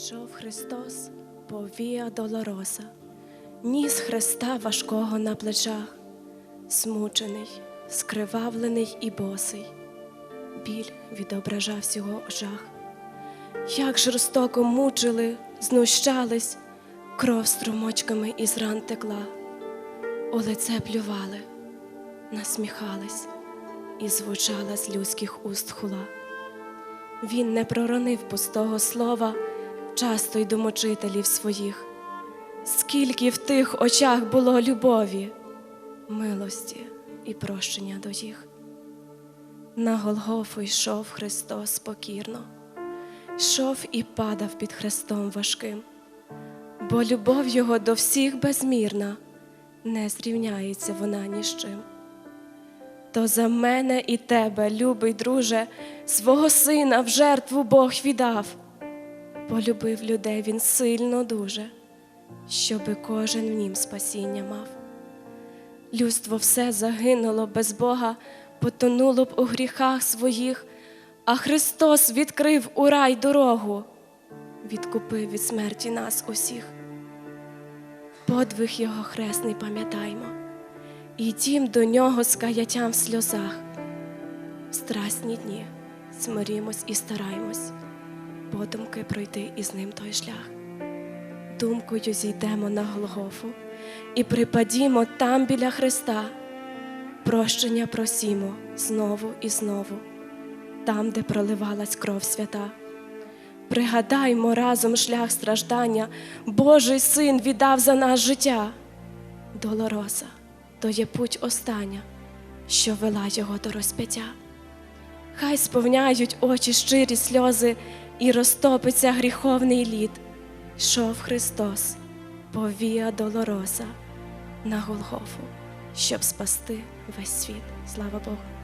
Йшов Христос по Віа Долороса, ніс Христа важкого на плечах, смучений, скривавлений і босий, біль відображав його жах. Як жорстоко мучили, знущались, кров струмочками із ран текла, у лице плювали, насміхались, і звучала з людських уст хула. Він не проронив пустого слова, часто й до мучителів своїх. Скільки в тих очах було любові, милості і прощення до їх. На Голгофу йшов Христос покірно, йшов і падав під хрестом важким, бо любов Його до всіх безмірна, не зрівняється вона ні з чим. То за мене і тебе, любий друже, свого сина в жертву Бог віддав. Полюбив людей він сильно дуже, щоби кожен в нім спасіння мав. Людство все загинуло без Бога, потонуло б у гріхах своїх, а Христос відкрив у рай дорогу, відкупив від смерті нас усіх. Подвиг його хресний пам'ятаймо. Ідім до нього з каяттям в сльозах. В страсні дні смирімось і стараймось, подумки пройти із ним той шлях. Думкою зійдемо на Голгофу і припадімо там біля Христа. Прощення просімо знову і знову, там, де проливалась кров свята. Пригадаймо разом шлях страждання, Божий син віддав за нас життя. Долороса то є путь остання, що вела його до розп'яття. Хай сповняють очі щирі сльози і розтопиться гріховний лід. Йшов Христос повія Долороса на Голгофу, щоб спасти весь світ. Слава Богу!